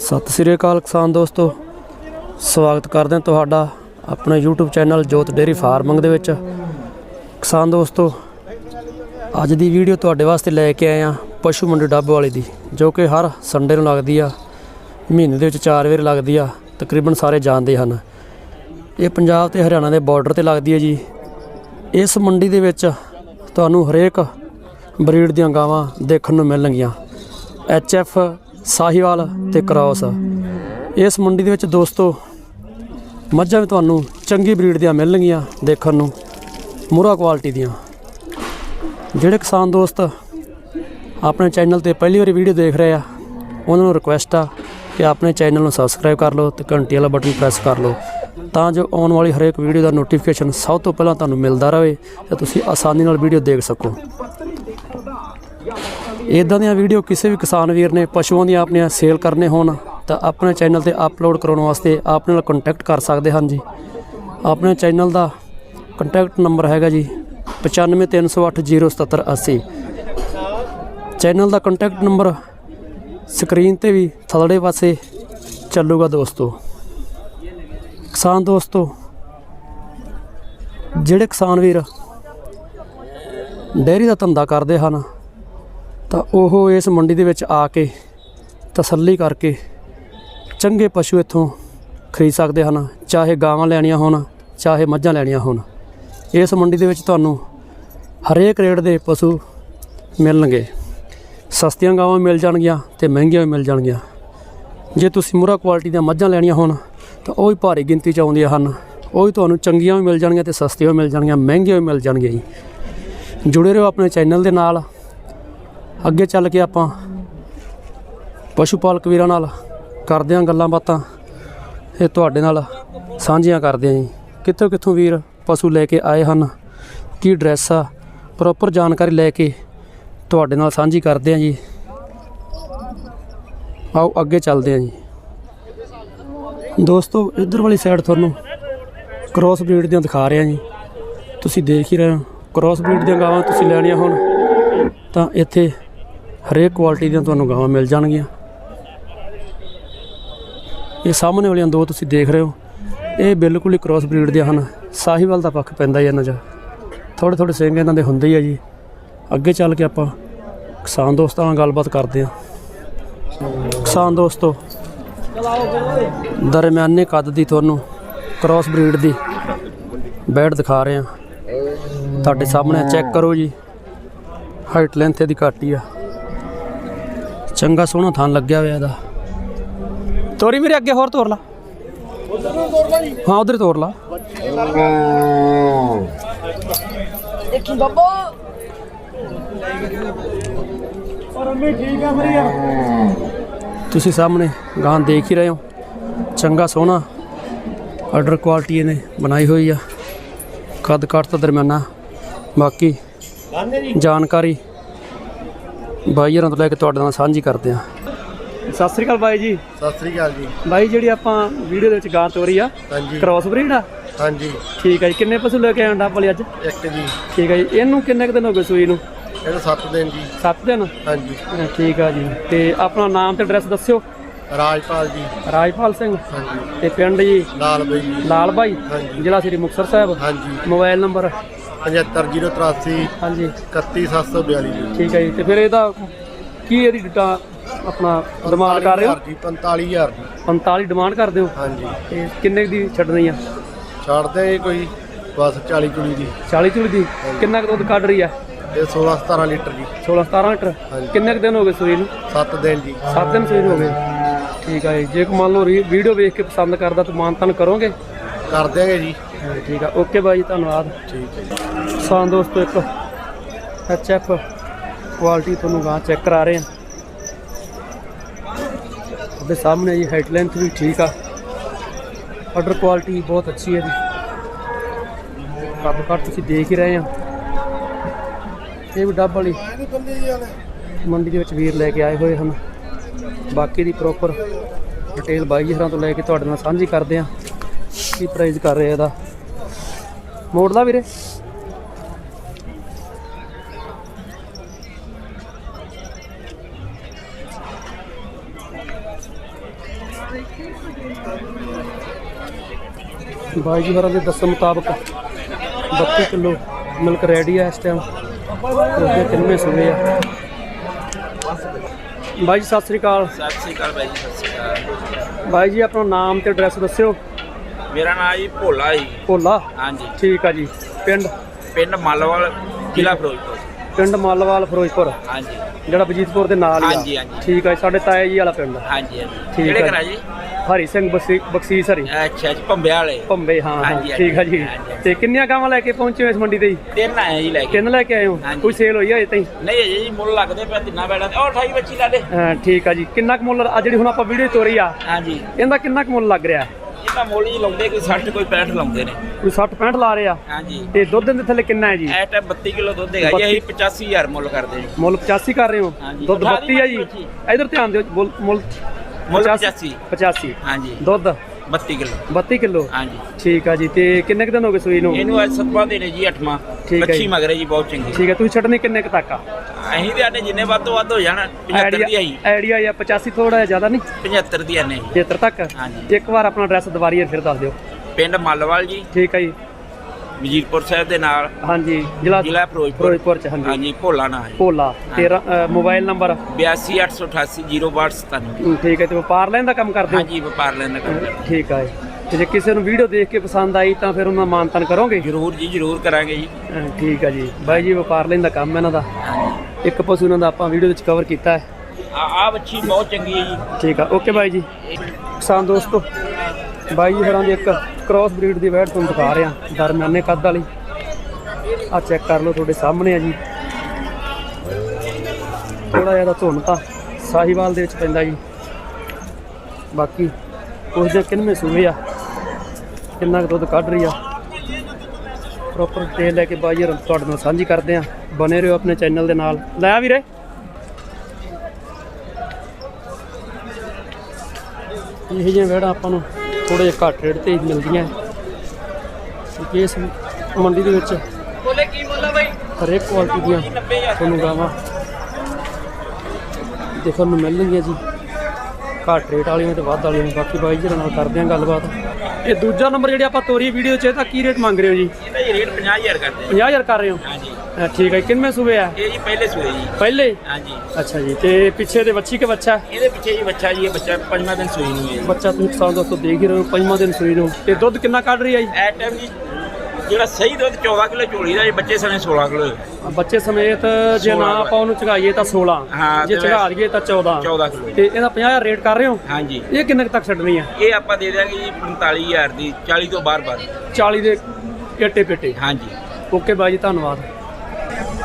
ਸਤਿ ਸ੍ਰੀ ਅਕਾਲ ਕਿਸਾਨ ਦੋਸਤੋ। ਸਵਾਗਤ ਕਰਦੇ ਹਾਂ ਤੁਹਾਡਾ ਆਪਣੇ YouTube channel Jot dairy farming ਦੇ ਵਿੱਚ। ਕਿਸਾਨ ਦੋਸਤੋ, ਅੱਜ ਦੀ ਵੀਡੀਓ ਤੁਹਾਡੇ ਵਾਸਤੇ ਲੈ ਕੇ ਆਏ ਆ ਪਸ਼ੂ ਮੰਡੀ ਡੱਬ ਵਾਲੀ ਦੀ, ਜੋ ਕਿ ਹਰ ਸੰਡੇ ਨੂੰ ਲੱਗਦੀ ਆ, ਮਹੀਨੇ ਦੇ ਵਿੱਚ ਚਾਰ ਵਾਰ ਲੱਗਦੀ ਆ, ਤਕਰੀਬਨ ਸਾਰੇ ਜਾਣਦੇ ਹਨ। ਇਹ ਪੰਜਾਬ ਤੇ ਹਰਿਆਣਾ ਦੇ ਬਾਰਡਰ ਤੇ ਲੱਗਦੀ ਹੈ ਜੀ। ਇਸ ਮੰਡੀ ਦੇ ਵਿੱਚ ਤੁਹਾਨੂੰ ਹਰੇਕ ਬਰੀਡ ਦੀਆਂ ਗਾਵਾਂ ਦੇਖਣ ਨੂੰ ਮਿਲਣਗੀਆਂ। ਐਚ ਐਫ ਸਾਹੀਵਾਲ ਤੇ ਕ੍ਰਾਸ ਇਸ ਮੰਡੀ ਦੇ ਵਿੱਚ ਦੋਸਤੋ, ਮੱਝਾਂ ਵੀ ਤੁਹਾਨੂੰ ਚੰਗੀ ਬਰੀਡ ਦੀਆਂ ਮਿਲਣਗੀਆਂ ਦੇਖਣ ਨੂੰ ਮੂਰਾ ਕੁਆਲਿਟੀ ਦੀਆਂ। ਜਿਹੜੇ ਕਿਸਾਨ ਦੋਸਤ ਆਪਣੇ ਚੈਨਲ ਤੇ ਪਹਿਲੀ ਵਾਰੀ ਵੀਡੀਓ ਦੇਖ ਰਹੇ ਆ, ਉਹਨਾਂ ਨੂੰ ਰਿਕੁਐਸਟ ਆ ਕਿ ਆਪਣੇ ਚੈਨਲ ਨੂੰ ਸਬਸਕ੍ਰਾਈਬ ਕਰ ਲਓ ਤੇ ਘੰਟੀ ਵਾਲਾ ਬਟਨ ਪ੍ਰੈਸ ਕਰ ਲਓ, ਤਾਂ ਜੋ ਆਉਣ ਵਾਲੀ ਹਰੇਕ ਵੀਡੀਓ ਦਾ ਨੋਟੀਫਿਕੇਸ਼ਨ ਸਭ ਤੋਂ ਪਹਿਲਾਂ ਤੁਹਾਨੂੰ ਮਿਲਦਾ ਰਹੇ ਤੇ ਤੁਸੀਂ ਆਸਾਨੀ ਨਾਲ ਵੀਡੀਓ ਦੇਖ ਸਕੋ। ਇਦਾਂ ਦੀਆਂ ਵੀਡੀਓ ਕਿਸੇ ਵੀ ਕਿਸਾਨ ਵੀਰ ਨੇ, ਪਸ਼ੂਆਂ ਦੀਆਂ ਆਪਣੀਆਂ ਸੇਲ ਕਰਨੇ ਹੋਣ, ਤਾਂ ਆਪਣੇ ਚੈਨਲ ਤੇ ਅਪਲੋਡ ਕਰਾਉਣ ਵਾਸਤੇ ਆਪਣੇ ਨਾਲ ਕੰਟੈਕਟ ਕਰ ਸਕਦੇ ਹਨ ਜੀ। ਆਪਣੇ ਚੈਨਲ ਦਾ ਕੰਟੈਕਟ ਨੰਬਰ ਹੈਗਾ ਜੀ 9530807780 ਚੈਨਲ ਦਾ ਕੰਟੈਕਟ ਨੰਬਰ ਸਕਰੀਨ ਤੇ ਵੀ ਥੱਲੜੇ ਪਾਸੇ ਚੱਲੂਗਾ ਦੋਸਤੋ। ਕਿਸਾਨ ਦੋਸਤੋ, ਜਿਹੜੇ ਕਿਸਾਨ ਵੀਰ ਡੇਅਰੀ ਦਾ ਧੰਦਾ ਕਰਦੇ ਹਨ ਤਾਂ ਉਹ ਇਸ ਮੰਡੀ ਦੇ ਵਿੱਚ ਆ ਕੇ ਤਸੱਲੀ ਕਰਕੇ ਚੰਗੇ ਪਸ਼ੂ ਇੱਥੋਂ ਖਰੀਦ ਸਕਦੇ ਹਨ, ਚਾਹੇ ਗਾਵਾਂ ਲੈਣੀਆਂ ਹੋਣ, ਚਾਹੇ ਮੱਝਾਂ ਲੈਣੀਆਂ ਹੋਣ। ਇਸ ਮੰਡੀ ਦੇ ਵਿੱਚ ਤੁਹਾਨੂੰ ਹਰੇਕ ਰੇਟ ਦੇ ਪਸ਼ੂ ਮਿਲਣਗੇ। ਸਸਤੀਆਂ ਗਾਵਾਂ ਮਿਲ ਜਾਣਗੀਆਂ ਤੇ ਮਹਿੰਗੀਆਂ ਵੀ ਮਿਲ ਜਾਣਗੀਆਂ। ਜੇ ਤੁਸੀਂ ਮੁਰਾ ਕੁਆਲਿਟੀ ਦੀਆਂ ਮੱਝਾਂ ਲੈਣੀਆਂ ਹੋਣ, ਤਾਂ ਉਹ ਵੀ ਭਾਰੀ ਗਿਣਤੀ ਚ ਆਉਂਦੀਆਂ ਹਨ। ਉਹ ਵੀ ਤੁਹਾਨੂੰ ਚੰਗੀਆਂ ਵੀ ਮਿਲ ਜਾਣਗੀਆਂ ਤੇ ਸਸਤੀਆਂ ਵੀ ਮਿਲ ਜਾਣਗੀਆਂ, ਮਹਿੰਗੀਆਂ ਵੀ ਮਿਲ ਜਾਣਗੀਆਂ ਜੀ। ਜੁੜੇ ਰਹੋ ਆਪਣੇ ਚੈਨਲ ਦੇ ਨਾਲ। ਅੱਗੇ ਚੱਲ ਕੇ ਆਪਾਂ ਪਸ਼ੂ ਪਾਲਕ ਵੀਰਾਂ ਨਾਲ ਕਰਦੇ ਹਾਂ ਗੱਲਾਂ ਬਾਤਾਂ ਇਹ ਤੁਹਾਡੇ ਨਾਲ ਸਾਂਝੀਆਂ ਕਰਦੇ ਹਾਂ ਜੀ। ਕਿੱਥੋਂ ਕਿੱਥੋਂ ਵੀਰ ਪਸ਼ੂ ਲੈ ਕੇ ਆਏ ਹਨ, ਕੀ ਡਰੈਸ ਆ ਪ੍ਰੋਪਰ ਜਾਣਕਾਰੀ ਲੈ ਕੇ ਤੁਹਾਡੇ ਨਾਲ ਸਾਂਝੀ ਕਰਦੇ ਹਾਂ ਜੀ। ਆਓ, ਅੱਗੇ ਚੱਲਦੇ ਹਾਂ ਜੀ। ਦੋਸਤੋ, ਇੱਧਰ ਵਾਲੀ ਸਾਈਡ ਤੁਹਾਨੂੰ ਕ੍ਰੋਸ ਬਰੀਡ ਦੀਆਂ ਦਿਖਾ ਰਿਹਾ ਜੀ। ਤੁਸੀਂ ਦੇਖ ਹੀ ਰਹੇ ਹੋ ਕ੍ਰੋਸ ਬਰੀਡ ਦੀਆਂ ਗਾਵਾਂ ਤੁਸੀਂ ਲੈਣੀਆਂ ਹੋਣ, ਤਾਂ ਇੱਥੇ ਹਰੇਕ ਕੁਆਲਿਟੀ ਦੀਆਂ ਤੁਹਾਨੂੰ ਗਾਵਾਂ ਮਿਲ ਜਾਣਗੀਆਂ। ਇਹ ਸਾਹਮਣੇ ਵਾਲੀਆਂ ਦੋ ਤੁਸੀਂ ਦੇਖ ਰਹੇ ਹੋ। ਇਹ ਬਿਲਕੁਲ ਹੀ ਕ੍ਰੋਸ ਬਰੀਡ ਦੀਆਂ ਹਨ। ਸਾਹੀਵਾਲ ਦਾ ਪੱਖ ਪੈਂਦਾ ਜੀ ਇਹਨਾਂ ਦਾ। ਥੋੜੇ ਥੋੜੇ ਸਿੰਘ ਇਹਨਾਂ ਦੇ ਹੁੰਦੇ ਹੀ ਆ ਜੀ। ਅੱਗੇ ਚੱਲ ਕੇ ਆਪਾਂ ਕਿਸਾਨ ਦੋਸਤਾਂ ਨਾਲ ਗੱਲਬਾਤ ਕਰਦੇ ਹਾਂ। ਕਿਸਾਨ ਦੋਸਤੋ, ਦਰਮਿਆਨੇ ਕੱਦ ਦੀ ਤੁਹਾਨੂੰ ਕ੍ਰੋਸ ਬਰੀਡ ਦੀ ਬੈਡ ਦਿਖਾ ਰਹੇ ਹਾਂ। ਤੁਹਾਡੇ ਸਾਹਮਣੇ ਚੈੱਕ ਕਰੋ ਜੀ। ਹਾਈਟ ਲੈਂਥ ਇਹਦੀ ਘੱਟ ਹੀ ਆ। ਚੰਗਾ ਸੋਹਣਾ ਥਾਂ ਲੱਗਿਆ ਹੋਇਆ ਇਹਦਾ। ਤੋਰੀ ਵੀਰੇ ਅੱਗੇ ਹੋਰ ਤੋਰ ਲਾ। ਹਾਂ ਉਧਰ ਤੋਰ ਲਾ। ਦੇਖੀ ਬਾਬਾ। ਤੁਸੀਂ ਸਾਹਮਣੇ ਗਾਂ ਦੇਖ ਹੀ ਰਹੇ ਹੋ। ਚੰਗਾ ਸੋਹਣਾ ਆਰਡਰ ਕੁਆਲਿਟੀ ਇਹਨੇ ਬਣਾਈ ਹੋਈ ਆ। ਕੱਦ ਕੱਟ ਤਾਂ ਦਰਮਿਆਨਾ। ਬਾਕੀ ਜਾਣਕਾਰੀ ਬਾਈ ਜਰਾਂ ਤੋਂ ਲੈ ਕੇ ਤੁਹਾਡੇ ਨਾਲ ਸਾਂਝੀ ਕਰਦੇ ਆ ਸਤਿ ਸ੍ਰੀ ਅਕਾਲ ਬਾਈ ਜੀ। ਸਤਿ ਸ੍ਰੀ ਅਕਾਲ ਜੀ। ਬਾਈ ਜਿਹੜੀ ਆਪਾਂ ਵੀਡੀਓ ਦੇ ਵਿੱਚ ਗਾਂ ਤੋਰੀ ਆ ਹਾਂਜੀ। ਕ੍ਰਾਸ ਬਰੀਡ ਆ? ਹਾਂਜੀ। ਠੀਕ ਹੈ ਜੀ ਕਿੰਨੇ ਪਸ਼ੂ ਲੈ ਕੇ ਆਏ ਵਾਲੀ ਅੱਜ? ਇੱਕ ਜੀ। ਠੀਕ ਹੈ ਜੀ ਇਹਨੂੰ ਕਿੰਨੇ ਕੁ ਦਿਨ ਹੋ ਗਏ ਸੂਈ ਨੂੰ? ਇਹਦਾ 7 ਦਿਨ ਜੀ। 7 ਦਿਨ? ਹਾਂਜੀ। ਠੀਕ ਆ ਜੀ। ਤੇ ਆਪਣਾ ਨਾਮ ਤੇ ਐਡਰੈਸ ਦੱਸਿਓ। ਰਾਜਪਾਲ ਜੀ। ਰਾਜਪਾਲ ਸਿੰਘ। ਹਾਂਜੀ। ਤੇ ਪਿੰਡ ਜੀ? ਲਾਲ ਬਈ ਜੀ। ਲਾਲ ਬਾਈ। ਜ਼ਿਲ੍ਹਾ ਸ੍ਰੀ ਮੁਕਤਸਰ ਸਾਹਿਬ। ਹਾਂਜੀ। Mobile number? 75083 ਹਾਂਜੀ। 31742 ਜੀ ਠੀਕ ਹੈ ਜੀ ਤੇ ਫਿਰ ਇਹਦਾ ਕੀ ਇਹਦੀ ਡਿਟਾ ਆਪਣਾ ਡਿਮਾਂਡ ਕਰ ਰਹੇ ਹੋ? 45000 ਜੀ 45000 ਜੀ। 45 ਡਿਮਾਂਡ ਕਰਦੇ ਹੋ? ਹਾਂਜੀ। ਤੇ ਕਿੰਨੇ ਦੀ ਛੱਡਣੀ ਆ? ਛੱਡਦੇ ਜੀ ਕੋਈ ਬਸ 40 ਕੁਲੀ ਦੀ 40 ਚੁਲੀ ਦੀ। ਕਿੰਨਾ ਕੁ ਦੁੱਧ ਕੱਢ ਰਹੀ ਆ? ਇਹ 16 17 ਲੀਟਰ ਜੀ। 16 17 ਲੀਟਰ। ਕਿੰਨੇ ਕੁ ਦਿਨ ਹੋ ਗਏ ਸੂਈ ਨੂੰ? 7 ਦਿਨ ਜੀ। 7 ਦਿਨ ਸੂਈ ਹੋ ਗਏ। ਠੀਕ ਆ ਜੀ। ਜੇ ਕੋ ਮੰਨ ਲਓ ਵੀਡੀਓ ਵੇਖ ਕੇ ਪਸੰਦ ਕਰਦਾ ਤਾਂ ਮਾਨਤਨ ਕਰੋਗੇ? ਕਰ ਦਿਆਂਗੇ ਜੀ। ਠੀਕ ਆ। ਓਕੇ ਬਾਈ ਧੰਨਵਾਦ। ਠੀਕ ਹੈ ਕਿਸਾਨ ਦੋਸਤੋ ਇੱਕ ਐਚ ਐਫ ਕੁਆਲਿਟੀ ਤੁਹਾਨੂੰ ਗਾਂ ਚੈੱਕ ਕਰਾ ਰਹੇ ਹਾਂ ਉਹਦੇ ਸਾਹਮਣੇ ਜੀ ਹਾਈਟ ਲੈਂਥ ਵੀ ਠੀਕ ਆ। ਆਰਡਰ ਕੁਆਲਿਟੀ ਬਹੁਤ ਅੱਛੀ ਹੈ ਜੀ। ਕੱਦ ਕੱਟ ਤੁਸੀਂ ਦੇਖ ਹੀ ਰਹੇ ਆ। ਇਹ ਵੀ ਡੱਬ ਵਾਲੀ ਮੰਡੀ ਦੇ ਵਿੱਚ ਵੀਰ ਲੈ ਕੇ ਆਏ ਹੋਏ ਹਨ। ਬਾਕੀ ਦੀ ਪ੍ਰੋਪਰ ਡਿਟੇਲ ਬਾਈ ਹਰਾਂ ਤੋਂ ਲੈ ਕੇ ਤੁਹਾਡੇ ਨਾਲ ਸਾਂਝੀ ਕਰਦੇ ਆ। ਕੀ ਪ੍ਰਾਈਸ ਕਰ ਰਹੇ ਇਹਦਾ? ਮੋੜਦਾ ਵੀਰੇ। ਬਾਈ ਜੀ ਹੋਰਾਂ ਦੇ ਦੱਸਣ ਮੁਤਾਬਕ 32 ਕਿਲੋ ਮਿਲਕ ਰੈਡੀ ਹੈ ਇਸ ਟਾਈਮ ਉਹਦੇ ਕਿੰਨੇ ਸੂਏ ਆ। ਬਾਈ ਜੀ ਸਤਿ ਸ੍ਰੀ ਅਕਾਲ। ਸਤਿ ਸ੍ਰੀ ਅਕਾਲ ਬਾਈ ਜੀ ਸਤਿ ਸ੍ਰੀ ਅਕਾਲ। ਬਾਈ ਜੀ ਆਪਣਾ ਨਾਮ ਤੇ ਐਡਰੈਸ ਦੱਸਿਓ। ਮੇਰਾ ਨਾਮ ਜੀ ਭੋਲਾ ਜੀ। ਭੋਲਾ? ਹਾਂਜੀ। ਠੀਕ ਆ ਜੀ। ਪਿੰਡ? ਪਿੰਡ ਮੱਲਵਾਲ ਜ਼ਿਲ੍ਹਾ ਫਿਰੋਜ਼ਪੁਰ। ਪਿੰਡ ਮਾਲਵਾਲ ਫਿਰੋਜ਼ਪੁਰ? ਹਾਂਜੀ। ਜਿਹੜਾ ਬਜੀਤਪੁਰ ਦੇ ਨਾਲ ਹੀ ਆ। ਹਾਂਜੀ, ਹਾਂਜੀ। ਠੀਕ ਆ ਜੀ, ਸਾਡੇ ਤਾਇਆ ਜੀ ਵਾਲਾ ਪਿੰਡ। ਹਾਂਜੀ ਹਾਂਜੀ। ਕਿਹੜੇ। ਘਰਾਂ ਜੀ? ਹਰੀ ਸਿੰਘ ਬਖਸ਼ੀ- ਬਖਸ਼ੀਸ ਹਰੀ। ਅੱਛਾ ਜੀ ਭੰਬੇ ਵਾਲੇ। ਭੰਬੇ ਹਾਂ ਹਾਂ। ਹਾਂਜੀ, ਠੀਕ ਆ ਜੀ। ਹਾਂਜੀ, ਹਾਂਜੀ। ਤੇ ਕਿੰਨੀਆਂ ਗਾਵਾਂ ਲੈ ਕੇ ਪਹੁੰਚੇ ਹੋ ਇਸ ਮੰਡੀ ਤੇ ਜੀ? ਤਿੰਨ ਆਏ ਜੀ ਲੈ ਕੇ। ਕਿੰਨ ਲੈ ਕੇ ਆਏ ਹੋ? ਹਾਂਜੀ। ਕੋਈ ਸੇਲ ਹੋਈ ਹੈ ਅਜੇ ਤਾਈਂ? ਨਹੀਂ ਅਜੇ ਜੀ ਮੁੱਲ ਲੱਗਦੇ ਪਿਆ ਤਿੰਨਾਂ ਬੈੜਾਂ ਦੇ ਉਹ 28 ਬੱਚੀ ਲਾ ਦੇ। ਹਾਂ, ਠੀਕ ਆ ਜੀ। ਕਿੰਨਾ ਕੁ ਮੁੱਲ ਆ ਜਿਹੜੀ ਹੁਣ ਆਪਾਂ ਵੀਡੀਓ ਤੋਰੀ ਆ ਹਾਂਜੀ। ਇਹਦਾ ਕਿੰਨਾ ਕੁ ਮੁੱਲ ਲੱਗ ਰਿਹਾ? ਇਹਦਾ ਮੁੱਲ ਜੀ ਲਾਉਂਦੇ ਕੋਈ 60 ਕੋਈ 65 ਲਾਉਂਦੇ ਨੇ। ਕੋਈ 60 65 ਲਾ ਰਹੇ ਆ? ਹਾਂਜੀ। ਤੇ ਦੁੱਧ ਦੇ ਥੱਲੇ ਕਿੰਨਾ ਹੈ ਜੀ? ਐ ਟਾਈਮ 32 ਕਿਲੋ ਦੁੱਧ ਹੈਗਾ ਜੀ ਅਸੀਂ 85000 ਮੁੱਲ ਕਰਦੇ ਜੀ ਮੁੱਲ 85 ਕਰ ਰਹੇ ਹੋ? ਹਾਂਜੀ। ਦੁੱਧ ਦਿਖਾ 32 ਹੈ ਜੀ। ਇਧਰ ਧਿਆਨ ਦਿਓ ਮੁੱਲ ਮੁੱਲ ਮੁੱਲ 85 85 ਹਾਂਜੀ। ਦੁੱਧ 32 ਕਿਲੋ। 32 ਕਿਲੋ? ਹਾਂਜੀ। ਠੀਕ ਆ ਜੀ ਤੇ ਕਿੰਨੇ ਕੁ ਦਿਨ ਹੋ ਗਏ ਸੂਈ ਨੂੰ? ਇਹਨੂੰ ਅੱਜ ਸਤਵਾਂ ਦੇ ਨੇ ਜੀ ਅੱਠਵਾਂ। ਠੀਕ ਹੈ ਜੀ। ਮਗਰੇ ਜੀ ਬਹੁਤ ਚੰਗੀ। ਠੀਕ ਹੈ ਤੁਸੀਂ ਛੱਡਣੀ ਕਿੰਨੇ ਕੁ ਤੱਕ ਆ? ਅਸੀਂ ਤੇ ਆਨੇ ਜਿੰਨੇ ਵੱਧ ਤੋਂ ਵੱਧ ਹੋ ਜਾਣ 75 ਦੀ ਆਈ। ਆਈਡੀਆ ਜਾਂ 85 ਥੋੜਾ ਜ਼ਿਆਦਾ ਨਹੀਂ? 75 ਦੀ ਆਨੇ। 73 ਤੱਕ? ਹਾਂਜੀ। ਇੱਕ ਵਾਰ ਆਪਣਾ ਐਡਰੈਸ ਦੁਬਾਰੀ ਫਿਰ ਦੱਸ ਦਿਓ। ਪਿੰਡ ਮੱਲਵਾਲ ਜੀ। ਠੀਕ ਹੈ ਜੀ। ਵਜੀਰਪੁਰ ਸਾਹਿਬ ਦੇ ਨਾਲ ਹਾਂਜੀ ਜ਼ਿਲ੍ਹਾ ਜ਼ਿਲ੍ਹਾ ਫਿਰੋਜ਼ਪੁਰ। ਫਿਰੋਜ਼ਪੁਰ ਚ ਹਾਂਜੀ। ਹਾਂਜੀ ਭੋਲਾ ਨਾ ਹੈ। ਭੋਲਾ ਤੇਰਾ ਮੋਬਾਈਲ ਨੰਬਰ? 8288806297 ਠੀਕ ਹੈ ਤੇ ਵਪਾਰ ਲੈਣ ਦਾ ਕੰਮ ਕਰਦੇ ਹੋ? ਹਾਂਜੀ ਵਪਾਰ ਲੈਣ ਦਾ ਕੰਮ ਕਰਦੇ। ਠੀਕ ਹੈ ਤੇ ਜੇ ਕਿਸੇ ਨੂੰ ਵੀਡੀਓ ਦੇਖ ਕੇ ਪਸੰਦ ਆਈ ਤਾਂ ਫਿਰ ਉਹਨਾਂ ਮਾਨਤਨ ਕਰੋਗੇ? ਜਰੂਰ ਜੀ ਜਰੂਰ ਕਰਾਂਗੇ ਜੀ। ਠੀਕ ਹੈ ਜੀ। ਬਾਈ ਜੀ ਵਪਾਰ ਲੈਣ ਦਾ ਕੰਮ ਹੈ ਇਹਨਾਂ ਦਾ? ਇੱਕ ਪਸ਼ੂ ਇਹਨਾਂ ਦਾ ਆਪਾਂ ਵੀਡੀਓ ਵਿੱਚ ਕਵਰ ਕੀਤਾ ਹੈ। ਆ ਆ ਬੱਚੀ ਬਹੁਤ ਚੰਗੀ ਹੈ ਜੀ। ਠੀਕ ਆ ਓਕੇ ਬਾਈ ਜੀ। ਕਿਸਾਨ ਦੋਸਤੋ। ਬਾਈ ਜੀ ਹਰਾਂ ਦੀ ਇੱਕ ਕ੍ਰਾਸ ਬਰੀਡ ਦੀ ਵੈਟ ਤੁਹਾਨੂੰ ਦਿਖਾ ਰਿਹਾ, ਦਰਮਿਆਨੇ ਕੱਦ ਵਾਲੀ। ਆ ਚੈੱਕ ਕਰ ਲਓ ਤੁਹਾਡੇ ਸਾਹਮਣੇ ਆ ਜੀ। ਥੋੜਾ ਜਿਹਾ ਤਾਂ ਧੁੰਨ ਤਾਂ ਸਾਹੀਵਾਲ ਦੇ ਵਿੱਚ ਪੈਂਦਾ ਜੀ। ਬਾਕੀ ਕੁਝ ਦੇ ਕਿੰਨੇ ਸੂਏ ਆ, ਕਿੰਨਾ ਕੁ ਦੁੱਧ ਕੱਢ ਰਹੀ ਆ। ਪ੍ਰੋਪਰ ਡਿਟੇਲ ਲੈ ਕੇ ਬਾਈ ਹਰਾਂ ਤੁਹਾਡੇ ਨਾਲ ਸਾਂਝੀ ਕਰਦੇ ਆ। ਬਨੇ ਰਹੋ ਆਪਣੇ ਚੈਨਲ ਦੇ ਨਾਲ। ਲੈ ਆ ਵੀਰੇ। ਇਹ ਜਿਹੀਆਂ ਵੈੜਾਂ ਆਪਾਂ ਨੂੰ ਥੋੜੇ ਜਿਹਾ ਘੱਟ ਰੇਟ ਤੇ ਮਿਲਦੀਆਂ। ਕਿਉਂਕਿ ਇਸ ਮੰਡੀ ਦੇ ਵਿੱਚ ਬੋਲੇ ਕੀ ਮੁੱਲ ਬਾਈ? ਹਰੇਕ ਕੁਆਲਿਟੀ ਦੀਆਂ 90000 ਤੁਹਾਨੂੰ ਗਾਵਾਂ। ਦੇਖਣ ਨੂੰ ਮਿਲਣਗੀਆਂ ਜੀ। ਘੱਟ ਰੇਟ ਵਾਲੀਆਂ ਤੇ ਵੱਧ ਵਾਲੀਆਂ ਬਾਕੀ ਬਾਈ ਜੀ ਨਾਲ ਕਰਦੇ ਆਂ ਗੱਲਬਾਤ। ਇਹ ਦੂਜਾ ਨੰਬਰ ਜਿਹੜੇ ਆਪਾਂ ਤੋਰੀ ਵੀਡੀਓ 'ਚ ਇਹਦਾ ਕੀ ਰੇਟ ਮੰਗ ਰਹੇ ਹੋ ਜੀ? ਇਹਦਾ ਜੀ ਰੇਟ 50000 ਕਰਦੇ 50000 ਕਰ ਰਹੇ ਹੋ? ਹਾਂਜੀ। ਠੀਕ ਹੈ ਕਿੰਨੇ ਸੂਬੇ ਆ? ਇਹ ਜੀ ਪਹਿਲੇ ਸੂਏ ਜੀ। ਪਹਿਲੇ? ਹਾਂਜੀ। ਅੱਛਾ ਜੀ ਤੇ ਪਿੱਛੇ ਦੇ ਬੱਚੀ ਕੇ ਬੱਚਾ ਇਹਦੇ ਪਿੱਛੇ ਜੀ ਬੱਚਾ ਜੀ ਇਹ ਬੱਚਾ ਪੰਜਵਾਂ ਦਿਨ ਸੂਈ ਨੂੰ ਹੈ ਬੱਚਾ ਤੁਸੀਂ ਕਿਸਾਨ ਦੋਸਤੋ ਦੇਖ ਹੀ ਰਹੇ ਹੋ ਪੰਜਵਾਂ ਦਿਨ ਸੂਈ ਨੂੰ। ਤੇ ਦੁੱਧ ਕਿੰਨਾ ਕੱਢ ਰਹੀ ਆ ਜੀ? ਐ ਟਾਈਮ ਜੀ ਜਿਹੜਾ ਸਹੀ ਦੁੱਧ 14 ਕਿਲੋ ਝੋਲੀ ਦਾ ਜੀ ਬੱਚੇ ਸਣੇ 16 ਕਿਲੋ ਬੱਚੇ ਸਮੇਤ ਜੇ ਨਾ 16 ਆਪਾਂ ਉਹਨੂੰ ਚਗਾਈਏ ਤਾਂ 16 ਹਾਂ, ਜੇ ਤੇ ਚਗਾ ਦਈਏ ਤਾਂ 14 14 ਕਿਲੋ। ਤੇ ਇਹਦਾ 50000 ਰੇਟ ਕਰ ਰਹੇ ਹੋ? ਹਾਂਜੀ। ਇਹ ਕਿੰਨੇ ਕੁ ਤੱਕ ਛੱਡਣੀ ਆ? ਇਹ ਆਪਾਂ ਦੇ ਦਿਆਂਗੇ ਜੀ 45000 ਦੀ 40 ਤੋਂ ਬਾਹਰ ਬਾਹਰ। 40 ਦੇ ਏਟੇ ਪੇਟੇ। ਹਾਂਜੀ। ਓਕੇ ਬਾਈ ਜੀ ਧੰਨਵਾਦ।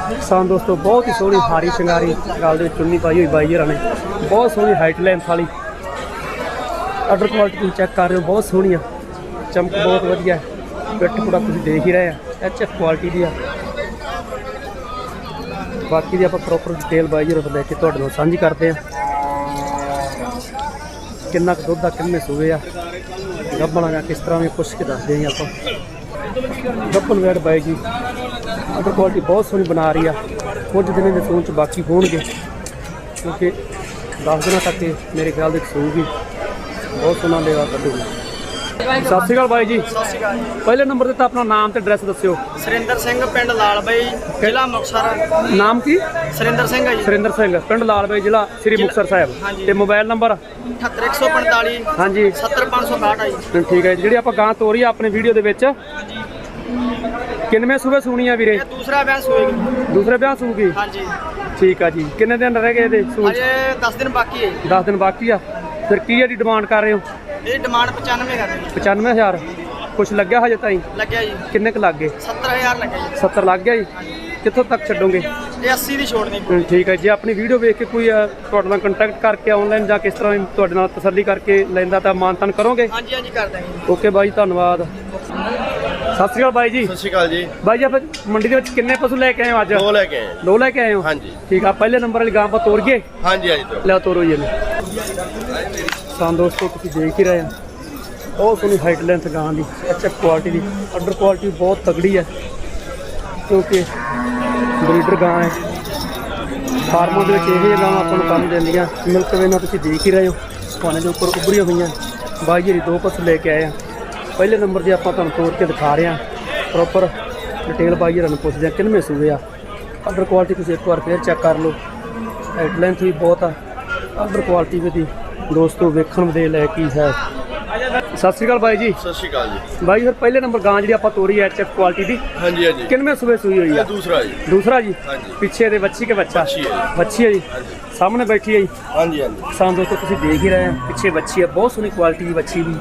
ਕਿਸਾਨ ਦੋਸਤੋ ਬਹੁਤ ਹੀ ਸੋਹਣੀ ਹਾਰੀ ਸ਼ਿੰਗਾਰੀ ਗਲ ਦੇ ਵਿੱਚ ਚੁੰਨੀ ਪਾਈ ਹੋਈ ਬਾਈ ਜਰਾਂ ਨੇ। ਬਹੁਤ ਸੋਹਣੀ ਹਾਈਟ ਲੈਂਥ ਵਾਲੀ। ਆਰਡਰ ਕੁਆਲਿਟੀ ਚੈੱਕ ਕਰ ਰਹੇ ਹੋ ਬਹੁਤ ਸੋਹਣੀ ਆ। ਚਮਕ ਬਹੁਤ ਵਧੀਆ। ਹੈ ਪਿੱਠ ਪੂੜਾ ਤੁਸੀਂ ਦੇਖ ਹੀ ਰਹੇ ਆ ਐਚ ਐਫ ਕੁਆਲਿਟੀ ਦੀ ਆ। ਬਾਕੀ ਦੀ ਆਪਾਂ ਪ੍ਰੋਪਰ ਡਿਟੇਲ ਬਾਈ ਜੀ ਤੋਂ ਲੈ ਕੇ ਤੁਹਾਡੇ ਨਾਲ ਸਾਂਝੀ ਕਰਦੇ ਆ। ਕਿੰਨਾ ਕੁ ਦੁੱਧ ਆ, ਕਿੰਨੇ ਸੂਏ ਆ ਗੱਬਣਾ ਜਾਂ ਕਿਸ ਤਰ੍ਹਾਂ ਵੀ ਪੁੱਛ ਕੇ ਦੱਸਦੇ ਹਾਂ ਜੀ ਆਪਾਂ। ਗੱਪਨ ਵੇੜ ਬਾਈ ਜੀ ਅਦਰ ਕੁਆਲਿਟੀ ਬਹੁਤ ਸੋਹਣੀ ਬਣਾ ਰਹੀ ਆ। ਕੁਝ ਦਿਨਾਂ ਦੇ ਸੂਣ ਚ ਬਾਕੀ ਹੋਣਗੇ, ਕਿਉਂਕਿ 10 ਦਿਨਾਂ ਤੱਕ ਮੇਰੇ ਖਿਆਲ ਦੇ ਵਿੱਚ ਸੂਗੀ ਬਹੁਤ ਸੋਹਣਾ ਲੇਵਾ ਕੱਢੂਗੀ। ਸਤਿ ਸ਼੍ਰੀ ਅਕਾਲ ਬਾਈ ਜੀ। ਪਹਿਲੇ ਨੰਬਰ ਤੇ ਤਾਂ ਆਪਣਾ ਨਾਮ ਤੇ ਐਡਰੈਸ ਦੱਸਿਓ। ਸੁਰਿੰਦਰ ਸਿੰਘ ਪਿੰਡ ਲਾਲਬਈ ਜ਼ਿਲ੍ਹਾ ਮੁਕਤਸਰ। ਨਾਮ ਕੀ? ਸੁਰਿੰਦਰ ਸਿੰਘ ਹੈ ਜੀ। ਸੁਰਿੰਦਰ ਸਿੰਘ ਪਿੰਡ ਲਾਲਬਾਈ ਜ਼ਿਲ੍ਹਾ ਸ੍ਰੀ ਮੁਕਤਸਰ ਸਾਹਿਬ। ਹਾਂਜੀ। ਤੇ ਮੋਬਾਈਲ ਨੰਬਰ 78145 ਹਾਂਜੀ। 70562 ਜੀ। ਠੀਕ ਹੈ ਜਿਹੜੀ ਆਪਾਂ ਗਾਂ ਤੋਰੀ ਆ ਆਪਣੀ ਵੀਡੀਓ ਦੇ ਵਿੱਚ ਕਿੰਨਵੇਂ ਸੂਬੇ ਸੁਣੀ ਆ ਵੀਰੇ? ਦੂਸਰਾ ਬਿਆਨ ਸੋਏਗੀ ਦੂਸਰੇ ਵਿਆਹ ਸੂਗੀ ਹਾਂਜੀ। ਠੀਕ ਆ ਜੀ। ਕਿੰਨੇ ਦਿਨ ਰਹਿ ਗਏ ਇਹਦੇ ਸੂਚ ਅਜੇ 10 ਦਿਨ ਬਾਕੀ ਹੈ ਜੀ। 10 ਦਿਨ ਬਾਕੀ ਆ। ਫਿਰ ਕੀ ਇਹਦੀ ਡਿਮਾਂਡ ਕਰ ਰਹੇ ਹੋ? ਇਹ ਡਿਮਾਂਡ 95 ਕਰ ਰਹੀ 95000 ਕੁਛ ਲੱਗਿਆ ਹਜੇ ਤਾਈਂ? ਲੱਗਿਆ ਜੀ। ਕਿੰਨੇ ਕੁ ਲੱਗ ਗਏ? 70000 ਲੱਗਿਆ ਜੀ। 70 ਲੱਗ ਗਿਆ ਜੀ? ਕਿੱਥੋਂ ਤੱਕ ਛੱਡੋਗੇ? ਇਹ 80 ਦੀ ਛੋੜ ਨਹੀਂ। ਹਮ, ਠੀਕ ਹੈ। ਜੇ ਆਪਣੀ ਵੀਡੀਓ ਵੇਖ ਕੇ ਕੋਈ ਅ, ਤੁਹਾਡੇ ਨਾਲ ਕੰਟੈਕਟ ਕਰਕੇ ਆਨਲਾਈਨ ਜਾਂ ਕਿਸ ਤਰ੍ਹਾਂ ਵੀ ਤੁਹਾਡੇ ਨਾਲ ਤਸੱਲੀ ਕਰਕੇ ਲੈਂਦਾ ਤਾਂ ਮਾਨਤਨ ਕਰੋਗੇ? ਹਾਂਜੀ ਹਾਂਜੀ ਕਰ ਦਾਂਗੇ ਓਕੇ ਬਾਈ ਧੰਨਵਾਦ। ਸਤਿ ਸ਼੍ਰੀ ਅਕਾਲ ਬਾਈ ਜੀ। ਸਤਿ ਸ਼੍ਰੀ ਅਕਾਲ ਜੀ। ਬਾਈ ਜੀ ਆਪਾਂ ਮੰਡੀ ਦੇ ਵਿੱਚ ਕਿੰਨੇ ਪਸ਼ੂ ਲੈ ਕੇ ਆਏ ਹੋ ਅੱਜ? ਦੋ ਲੈ ਕੇ ਆਏ। ਜੀ। ਦੋ ਲੈ ਕੇ ਆਏ ਹੋ? ਹਾਂਜੀ। ਠੀਕ ਆ ਪਹਿਲੇ ਨੰਬਰ ਵਾਲੀ ਗਾਂ ਆਪਾਂ ਤੋਰੀਏ? ਹਾਂਜੀ ਹਾਂਜੀ ਲਿਆ ਤੋਰੋ ਜੀ ਇਹਨੂੰ ਸਾਂ ਦੋਸਤੋ, ਤੁਸੀਂ ਦੇਖ ਹੀ ਰਹੇ ਹੋ। ਬਹੁਤ ਸੋਹਣੀ ਹਾਈਟ ਲੈਂਥ ਗਾਂ ਦੀ ਅੱਛਾ ਕੁਆਲਿਟੀ ਦੀ। ਆਰਡਰ ਕੁਆਲਿਟੀ ਬਹੁਤ ਤਗੜੀ ਹੈ, ਕਿਉਂਕਿ ਬਰੀਡਰ ਗਾਂ ਹੈ। ਫਾਰਮਾਂ ਦੇ ਵਿੱਚ ਇਹ ਜਿਹੀਆਂ ਆਪਾਂ ਨੂੰ ਕੰਮ ਦਿੰਦੀਆਂ। ਮਿਲਕ ਵੇ ਨਾਲ ਤੁਸੀਂ ਦੇਖ ਹੀ ਰਹੇ ਹੋ ਪਾਣੇ ਦੇ ਉੱਪਰ ਉੱਭਰੀਆਂ ਹੋਈਆਂ। ਬਾਈ ਜੀ ਦੋ ਪਸ਼ੂ ਲੈ ਕੇ ਆਏ ਆ। ਪਹਿਲੇ ਨੰਬਰ 'ਤੇ ਆਪਾਂ ਤੁਹਾਨੂੰ ਤੋੜ ਕੇ ਦਿਖਾ ਰਹੇ ਆ ਪ੍ਰੋਪਰ ਡਿਟੇਲ ਬਾਈ ਜੀ ਨੂੰ ਪੁੱਛਦੇ ਆ ਕਿੰਨੇ ਸੂਏ ਆ। ਆਰਡਰ ਕੁਆਲਿਟੀ ਤੁਸੀਂ ਇੱਕ ਵਾਰ ਫੇਰ ਚੈੱਕ ਕਰ ਲਓ। ਹੈਡ ਲੈਂਥ ਵੀ ਬਹੁਤ ਆ। ਆਰਡਰ ਕੁਆਲਿਟੀ ਵੀ ਦੀ ਦੋਸਤੋ ਵੇਖਣ ਦੇ ਲੈ ਕੀ ਹੈ। ਸਤਿ ਸ਼੍ਰੀ ਅਕਾਲ ਬਾਈ ਜੀ। ਸਤਿ ਸ਼੍ਰੀ ਅਕਾਲ ਜੀ। ਬਾਈ ਫਿਰ ਪਹਿਲੇ ਨੰਬਰ ਗਾਂ ਜਿਹੜੀ ਆਪਾਂ ਤੋਰੀ ਐਚਐਫ ਕੁਆਲਿਟੀ ਦੀ। ਹਾਂਜੀ ਹਾਂਜੀ। ਕਿੰਨਵੇਂ ਸੂਏ ਸੂਈ ਹੋਈ ਆ? ਇਹ ਦੂਸਰਾ ਜੀ। ਦੂਸਰਾ ਜੀ? ਹਾਂਜੀ। ਪਿੱਛੇ ਦੇ ਬੱਚੀ ਕੇ ਬੱਚਾ ਬੱਚੀ ਹੈ ਜੀ। ਬੱਚੀ ਹੈ ਜੀ। ਸਾਹਮਣੇ ਬੈਠੀ ਹੈ ਜੀ। ਹਾਂਜੀ ਹਾਂਜੀ। ਸਾਂ ਦੋਸਤੋ ਤੁਸੀਂ ਦੇਖ ਹੀ ਰਹੇ ਆ ਪਿੱਛੇ ਬੱਚੀ ਹੈ ਬਹੁਤ ਸੋਹਣੀ ਕੁਆਲਿਟੀ ਦੀ ਬੱਚੀ ਵੀ।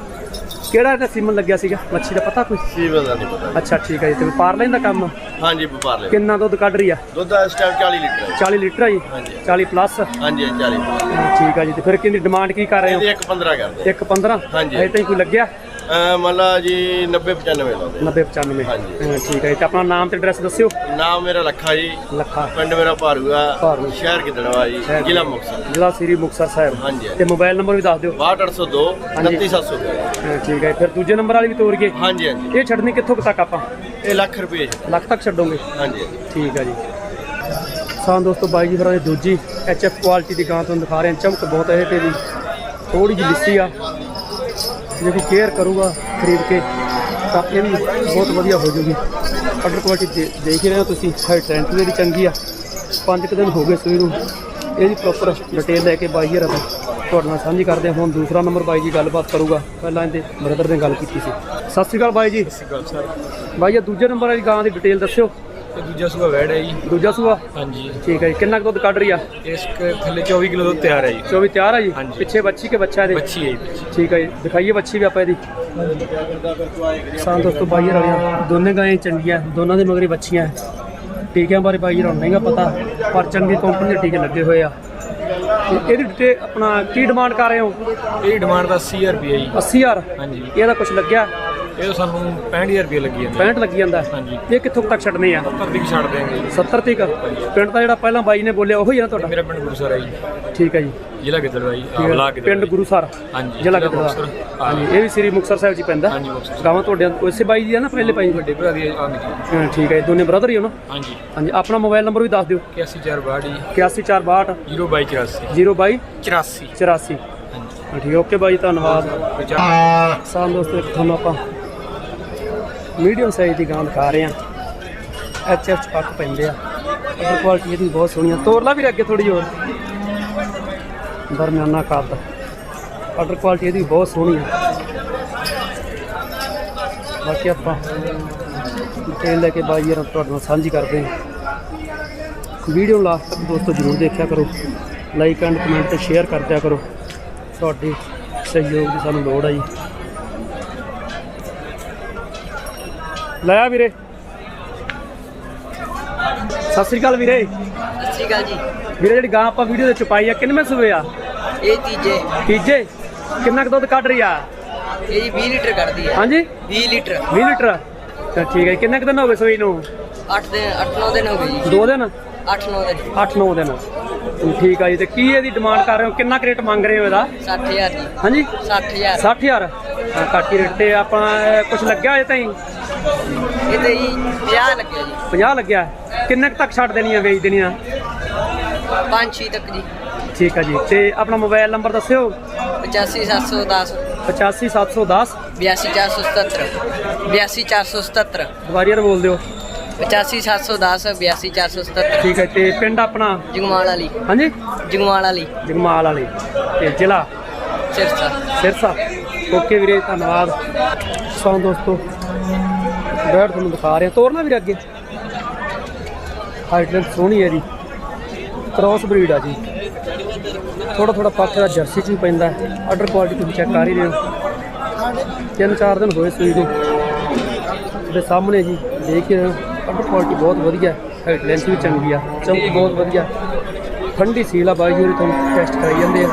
ਕਿਹੜਾ ਇਹਦਾ ਸੀਮਨ ਲੱਗਿਆ ਸੀਗਾ? ਬੱਚੀ ਦਾ ਪਤਾ ਕੋਈ? ਸੀਵਨ ਦਾ ਨਹੀਂ ਪਤਾ। ਅੱਛਾ ਠੀਕ ਹੈ ਜੀ। ਤੇ ਵਪਾਰ ਲੈਣ ਦਾ ਕੰਮ? ਹਾਂਜੀ ਵਪਾਰ ਲੈ ਕਿੰਨਾ ਦੁੱਧ ਕੱਢ ਰਹੀ ਆ? ਦੁੱਧ ਇਸ ਟਾਈਮ 40 ਲੀਟਰ ਹੈ 40 ਲੀਟਰ ਆ ਜੀ? ਹਾਂਜੀ। 40 ਪਲੱਸ ਹਾਂਜੀ ਹਾਂਜੀ, 40 ਠੀਕ ਆ ਜੀ। ਤੇ ਫਿਰ ਕਿੰਨੀ ਡਿਮਾਂਡ ਕੀ ਕਰ ਰਹੇ ਹੋ? ਇਹਦੀ ਇੱਕ 15 ਕਰਦੇ ਇੱਕ 15 ਹਾਂਜੀ। ਤਾਈਂ ਕੋਈ ਲੱਗਿਆ? ਅਹ ਮੰਨ ਲਾ ਜੀ 90 95 ਲਾਉਂਦੇ 90 95 ਹਾਂਜੀ। ਹਾਂ, ਠੀਕ ਹੈ ਜੀ। ਤੇ ਆਪਣਾ ਨਾਮ ਤੇ ਐਡਰੈਸ ਦੱਸਿਓ। ਨਾਮ ਮੇਰਾ ਲੱਖਾ ਜੀ। ਲੱਖਾ। ਪਿੰਡ ਮੇਰਾ ਭਾਰੂਆ। ਭਾਰੂ। ਸ਼ਹਿਰ ਗਿੱਦੜਵਾ ਜੀ। ਸ਼ਹਿਰ ਜ਼ਿਲ੍ਹਾ ਮੁਕਤਸਰ। ਜ਼ਿਲ੍ਹਾ ਸ੍ਰੀ ਮੁਕਤਸਰ ਸਾਹਿਬ। ਹਾਂਜੀ, ਹਾਂਜੀ। ਤੇ ਮੋਬਾਈਲ ਨੰਬਰ ਵੀ ਦੱਸ ਦਿਓ। 62802 ਹਾਂਜੀ। 29700 ਹਾਂ, ਠੀਕ ਹੈ ਫਿਰ ਦੂਜੇ ਨੰਬਰ ਵਾਲੀ ਵੀ ਤੋਰ ਗਏ ਹਾਂਜੀ ਹਾਂਜੀ। ਇਹ ਛੱਡਣੀ ਕਿੱਥੋਂ ਕੁ ਤੱਕ ਆਪਾਂ? ਇਹ ਲੱਖ ਰੁਪਏ ਜੀ। ਲੱਖ ਤੱਕ ਛੱਡੋਗੇ? ਹਾਂਜੀ। ਠੀਕ ਹੈ ਜੀ। ਸਾਂ ਦੋਸਤੋ ਬਾਈ ਜੀ ਫਿਰ ਦੂਜੀ ਐਚਐਫ ਕੁਆਲਿਟੀ ਦੀ ਗਾਂ ਤੁਹਾਨੂੰ ਦਿਖਾ ਰਹੇ ਹਾਂ। ਚਮਕ ਬਹੁਤ ਹੈ ਤੇ ਵੀ। ਥੋੜੀ ਜਿਹੀ ਲਿੱਸੀ ਆ। ਜੇ ਕੋਈ ਕੇਅਰ ਕਰੂਗਾ ਖਰੀਦ ਕੇ ਤਾਂ ਇਹ ਵੀ ਬਹੁਤ ਵਧੀਆ ਹੋ ਜੂਗੀ। ਆਰਡਰ ਕੁਆਲਿਟੀ ਦੇਖ ਹੀ ਰਹੇ ਹੋ ਤੁਸੀਂ ਹਾਈਟ ਟੈਂਟ ਵੀ ਇਹਦੀ ਚੰਗੀ ਆ। ਪੰਜ ਕੁ ਦਿਨ ਹੋ ਗਏ ਸੂਈ ਨੂੰ ਇਹਦੀ ਪ੍ਰੋਪਰ ਡਿਟੇਲ ਲੈ ਕੇ ਬਾਈ ਜੀ ਰਹਾ ਤੁਹਾਡੇ ਨਾਲ ਸਾਂਝੀ ਕਰਦੇ ਹਾਂ ਹੁਣ ਦੂਸਰਾ ਨੰਬਰ ਬਾਈ ਜੀ ਗੱਲਬਾਤ ਕਰੂਗਾ। ਪਹਿਲਾਂ ਇਹਦੇ ਬ੍ਰਦਰ ਨੇ ਗੱਲ ਕੀਤੀ ਸੀ। ਸਤਿ ਸ਼੍ਰੀ ਅਕਾਲ ਬਾਈ ਜੀ। ਬਾਈ ਇਹ ਦੂਜੇ ਨੰਬਰ ਵਾਲੀ ਗਾਂ ਦੀ ਡਿਟੇਲ ਦੱਸਿਓ। ਇਹ ਦੂਜਾ ਸੂਆ ਵੈੜ ਹੈ ਜੀ। ਦੂਜਾ ਸੂਆ? ਹਾਂਜੀ। ਠੀਕ ਹੈ ਜੀ। ਕਿੰਨਾ ਕੁ ਦੁੱਧ ਕੱਢ ਰਹੀ ਆ? ਇਸ ਕ- ਥੱਲੇ 24 ਕਿਲੋ ਦੁੱਧ ਤਿਆਰ ਹੈ ਜੀ। 24 ਤਿਆਰ ਆ ਜੀ? ਹਾਂਜੀ। ਪਿੱਛੇ ਬੱਚੀ ਕੇ ਬੱਚਾ ਇਹਦੇ? ਬੱਚੀ ਹੈ ਜੀ ਠੀਕ ਹੈ ਜੀ। ਦਿਖਾਈਏ ਬੱਚੀ ਵੀ ਆਪਾਂ ਇਹਦੀ। ਸਾਂ ਦੋਸਤੋ ਬਾਈ ਵਾਲੀਆਂ। ਦੋਨੇ ਗਾਂ ਚੰਗੀਆਂ। ਦੋਨਾਂ ਦੇ ਮਗਰੀ ਬੱਚੀਆਂ। ਟੀਕਿਆਂ ਬਾਰੇ ਬਾਈ ਜੀ ਨੂੰ ਨਹੀਂਗਾ ਪਤਾ। ਪਰ ਚੰਗੀ ਕੰਪਨੀ ਦੇ ਟੀਕੇ ਲੱਗੇ ਹੋਏ ਆ। ਤੇ ਇਹਦੀ ਡਿਟੇ ਆਪਣਾ ਕੀ ਡਿਮਾਂਡ ਕਰ ਰਹੇ ਹੋ? ਇਹ ਡਿਮਾਂਡ ਦਾ 80000 ਰੁਪਏ ਜੀ। 80000 ਹਾਂਜੀ। ਇਹਦਾ ਕੁਝ ਲੱਗਿਆ? ਇਹ ਸਾਨੂੰ 65000 ਰੁਪਏ ਲੱਗੀ ਜਾਂਦੇ। 65 ਲੱਗੀ ਜਾਂਦਾ। ਹਾਂਜੀ। ਇਹ ਕਿੱਥੋਂ ਕੁ ਤੱਕ ਛੱਡਨੇ ਆ? 70 ਦੀ ਛੱਡ ਦੇਂਗੇ ਜੀ। 70 ਤੀਕ ਪਿੰਡ ਦਾ ਜਿਹੜਾ ਪਹਿਲਾਂ ਬਾਈ ਨੇ ਬੋਲਿਆ ਉਹੀ ਆ ਨਾ ਤੁਹਾਡਾ? ਮੇਰਾ ਪਿੰਡ ਗੁਰਸਰ ਹੈ ਜੀ। ਠੀਕ ਹੈ ਜੀ। ਜ਼ਿਲ੍ਹਾ ਗਿੱਦੜਵਾ ਜੀ। ਠੀਕ ਆ ਹੈ। ਬਲਾਕ ਗਿੱਦੜਵਾ ਪਿੰਡ ਜੀ। ਗੁਰੂਸਰ ਹਾਂਜੀ ਜ਼ਿਲ੍ਹਾ ਮੁਕਤਸਰ। ਹਾਂਜੀ ਇਹ ਵੀ ਸ੍ਰੀ ਮੁਕਤਸਰ ਸਾਹਿਬ ਜੀ ਪੈਂਦਾ। ਹਾਂਜੀ ਮੁਕਤਸਰ। ਗਾਵਾਂ ਤੁਹਾਡੇ ਉਸੇ ਬਾਈ ਦੀ ਆ ਨਾ ਪਹਿਲੇ ਬਾਈ ਵੱਡੇ ਭਰਾ ਦੀ ਆ ਮੇਰੀ ਹਾਂ ਠੀਕ ਹੈ ਜੀ, ਦੋਨੇ ਬ੍ਰਦਰ ਹੀ ਹੋ ਨਾ? ਹਾਂਜੀ। ਹਾਂਜੀ ਆਪਣਾ ਮੋਬਾਈਲ ਨੰਬਰ ਵੀ ਦੱਸ ਦਿਓ। 81462 8142 02284 022 84 84 ਹਾਂਜੀ। ਹਾਂ, ਠੀਕ ਓਕੇ ਬਾਈ ਧੰਨਵਾਦ। ਵਿਚਾਰ ਸਾਨ ਦੋਸਤੋ ਇੱਕ ਤੁਹਾਨੂੰ ਆਪਾਂ ਮੀਡੀਅਮ ਸਾਈਜ਼ ਦੀ ਗਾਂ ਦਿਖਾ ਰਹੇ ਹਾਂ। ਐਚ ਐਫ ਪੱਕ ਪੈਂਦੇ ਆ। ਇਹ ਕੁਆਲਿਟੀ ਇਹਦੀ ਬਹੁਤ ਸੋਹਣੀ ਆ। ਤੋਰ ਲਾ ਵੀ ਅੱਗੇ ਥੋੜੀ ਹੋਰ। ਦਰਮਿਆਨਾ ਕੱਦ। ਆਰਡਰ ਕੁਆਲਿਟੀ ਇਹਦੀ ਬਹੁਤ ਸੋਹਣੀ ਆ। ਬਾਕੀ ਆਪਾਂ ਡਿਟੇਲ ਲੈ ਕੇ ਬਾਈ ਯਾਰ ਤੁਹਾਡੇ ਨਾਲ ਸਾਂਝੀ ਕਰਦੇ ਹਾਂ। ਵੀਡੀਓ ਲਾਸਟ ਤੱਕ ਦੋਸਤੋ ਜਰੂਰ ਦੇਖਿਆ ਕਰੋ। ਲਾਈਕ ਐਂਡ ਕਮੈਂਟ ਤੇ ਸ਼ੇਅਰ ਕਰਦਿਆ ਕਰੋ। ਤੁਹਾਡੇ ਸਹਿਯੋਗ ਦੀ ਸਾਨੂੰ ਲੋੜ ਆ ਜੀ। ਲਾਇਆ ਵੀਰੇ। ਸਤਿ ਸ੍ਰੀ ਅਕਾਲ ਵੀਰੇ। ਸਤਿ ਸ਼੍ਰੀ ਅਕਾਲ ਜੀ। ਵੀਰੇ ਜਿਹੜੀ ਗਾਂ ਆਪਾਂ ਵੀਡੀਓ ਦੇ ਚ ਪਾਈ ਆ ਕਿੰਨਵੇਂ ਸੂਏ ਆ? ਇਹ ਤੀਜੇ। ਤੀਜੇ? ਕਿੰਨਾ ਕੁ ਦੁੱਧ ਕੱਢ ਰਹੀ ਆ? ਇਹ ਜੀ 20 ਲੀਟਰ ਕੱਢਦੀ ਹੈ ਹਾਂਜੀ? 20 ਲੀਟਰ। 20 ਲੀਟਰ। ਤਾਂ ਠੀਕ ਹੈ ਕਿੰਨੇ ਕੁ ਦਿਨ ਹੋ ਗਏ ਸੂਈ ਨੂੰ? 8 ਦਿਨ 8-9 ਦਿਨ ਹੋ ਗਏ ਜੀ। ਦੋ ਦਿਨ? 8-9 ਦਿਨ। 8-9 ਦਿਨ। ਠੀਕ ਆ ਜੀ ਤੇ ਕੀ ਇਹਦੀ ਡਿਮਾਂਡ ਕਰ ਰਹੇ ਹੋ? ਕਿੰਨਾ ਕਰੇਟ ਮੰਗ ਰਹੇ ਹੋ ਇਹਦਾ? 60000 ਜੀ। ਹਾਂਜੀ? 60000 60000 ਹਾਂ ਘੱਟ ਹੀ ਰੇਟ ਤੇ ਆਪਾਂ ਕੁਝ ਲੱਗਿਆ ਅਜੇ ਤਾਈਂ? ਇਹ ਤੇ ਜੀ 50 ਲੱਗਿਆ ਜੀ। 50 ਲੱਗਿਆ। ਕਿੰਨੇ ਕੁ ਤੱਕ ਛੱਡ ਦੇਣੀਆਂ ਵੇਚ ਦੇਣੀਆਂ? 5-6 ਤੱਕ ਜੀ। ਠੀਕ ਆ ਜੀ। ਤੇ ਆਪਣਾ ਮੋਬਾਈਲ ਨੰਬਰ ਦੱਸਿਓ। 85710 85710 82477 82477 ਦੁਬਾਰਾ ਬੋਲ ਦਿਓ। 85710 82477 ਠੀਕ ਹੈ ਤੇ ਪਿੰਡ ਆਪਣਾ? ਜਗਮਾਲ ਵਾਲੀ। ਹਾਂਜੀ? ਜਗਮਾਲ ਵਾਲੀ। ਜਗਮਾਲ ਵਾਲੇ। ਤੇ ਜ਼ਿਲ੍ਹਾ? ਸਿਰਸਾ। ਸਿਰਸਾ। ਓਕੇ ਵੀਰੇ ਧੰਨਵਾਦ। ਸੋ ਦੋਸਤੋ। ਬੈਠ, ਤੁਹਾਨੂੰ ਦਿਖਾ ਰਿਹਾ। ਤੋਰਨਾ ਵੀਰੇ ਅੱਗੇ। ਹਾਈਟਲੈਂਡ ਸੋਹਣੀ ਹੈ ਜੀ। ਕ੍ਰਾਸ ਬਰੀਡ ਆ ਜੀ। ਥੋੜਾ ਥੋੜਾ ਪੱਖ ਦਾ ਜਰਸੀ ਚ ਵੀ ਪੈਂਦਾ ਆਰਡਰ ਕੁਆਲਿਟੀ ਤੁਸੀਂ ਚੈੱਕ ਕਰ ਹੀ ਰਹੇ ਹੋ। ਤਿੰਨ ਚਾਰ ਦਿਨ ਹੋਏ ਸੂਈ ਨੂੰ। ਦੇ ਸਾਹਮਣੇ ਜੀ, ਦੇਖ ਹੀ ਰਹੇ ਹੋ। ਆਰਡਰ ਕੁਆਲਿਟੀ ਬਹੁਤ ਵਧੀਆ ਹਾਈਟਲੈਂਡ ਵੀ ਚੰਗੀ ਆ। ਚਮਕ ਬਹੁਤ ਵਧੀਆ। ਠੰਡੀ ਸੀਲ ਆ ਬਾਈ ਜੀ ਤੁਹਾਨੂੰ ਟੈਸਟ ਕਰਾਈ ਜਾਂਦੇ ਆ।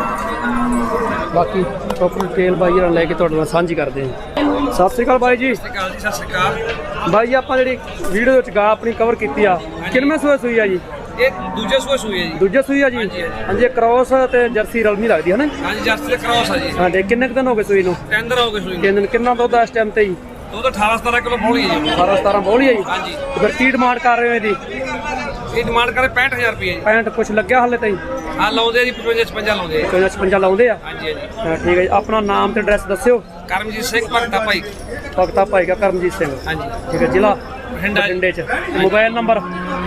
ਬਾਕੀ ਪ੍ਰੋਪਰ ਡਿਟੇਲ ਬਾਈ ਨਾਲ ਲੈ ਕੇ ਤੁਹਾਡੇ ਨਾਲ ਸਾਂਝੀ ਕਰਦੇ ਹਾਂ। ਸਤਿ ਸ੍ਰੀ ਅਕਾਲ ਬਾਈ ਜੀ। ਸਤਿ ਸ਼੍ਰੀ ਅਕਾਲ ਜੀ ਸਤਿ ਸ਼੍ਰੀ ਅਕਾਲ। ਬਾਈ ਜੀ ਆਪਾਂ ਜਿਹੜੀ ਵੀਡੀਓ ਵਿੱਚ ਗਾ ਆਪਣੀ ਕਵਰ ਕੀਤੀ ਆ ਕਿੰਨਵੇਂ ਸੂਏ ਸੂਈ ਆ ਜੀ? ਇਹ ਦੂਜੇ ਸੂਆ ਸੂਈ ਹੈ ਜੀ। ਦੂਜੇ ਸੂਈ ਆ ਜੀ? ਹਾਂਜੀ, ਕ੍ਰਾਸ ਤੇ ਜਰਸੀ ਰਲਮੀ ਲੱਗਦੀ ਹੈ ਨਾ ਹਾਂਜੀ ਜਰਸੀ ਦੇ ਕ੍ਰਾਸ ਆ ਜੀ। ਹਾਂਜੀ ਕਿੰਨੇ ਕੁ ਦਿਨ ਹੋ ਗਏ ਸੂਈ ਨੂੰ? ਟੈਂਦਰ ਹੋ ਗਏ ਸੂਈ ਤਿੰਨ ਦਿਨ ਕਿੰਨਾ ਦੁੱਧ ਆ ਇਸ ਟਾਈਮ ਤੇ ਜੀ? ਉਹ ਤਾਂ 18 17 ਕਿਲੋ ਪੌੜੀ ਹੈ ਜੀ। 12 17 ਬੋਲੀ ਆ ਜੀ? ਹਾਂਜੀ। ਤੇ ਫਿਰ ਕੀ ਡਿਮਾਂਡ ਕਰ ਰਹੇ ਹੋ ਇਹਦੀ? ਇਹ ਡਿਮਾਂਡ ਕਰੇ 65000 ਰੁਪਏ ਜੀ। 65 ਕੁਛ ਲੱਗਿਆ ਹਾਲੇ ਤਾਈ? ਹਾਂ ਲਾਉਂਦੇ ਆ ਜੀ 55 56 ਲਾਉਂਦੇ ਆ। 55 ਲਾਉਂਦੇ ਆ? ਹਾਂਜੀ ਹਾਂਜੀ। ਹਾਂ, ਠੀਕ ਹੈ ਜੀ। ਆਪਣਾ ਨਾਮ ਤੇ ਐਡਰੈਸ ਦੱਸਿਓ। ਕਰਮਜੀਤ ਸਿੰਘ ਭਗਤਾ ਭਾਈ। ਭਗਤਾ ਭਾਈ ਦਾ ਕਰਮਜੀਤ ਸਿੰਘ। ਹਾਂਜੀ। ਠੀਕ ਹੈ ਜ਼ਿਲ੍ਹਾ ਬਠਿੰਡਾ। ਬਠਿੰਡੇ ਚ। ਤੇ ਮੋਬਾਈਲ ਨੰਬਰ?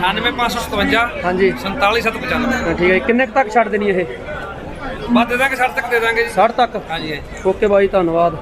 98557 ਹਾਂਜੀ। 47795 ਹਾਂ, ਠੀਕ ਹੈ। ਕਿੰਨੇ ਕੁ ਤੱਕ ਛੱਡ ਦੇਣੀ ਇਹ? ਬਾਅਦ ਦੇ ਦਾਂਗੇ 60 ਤੱਕ ਦੇ ਦਾਂਗੇ ਜੀ। 60 ਤੱਕ? ਹਾਂਜੀ। ਓਕੇ ਬਾਈ ਧੰਨਵਾਦ।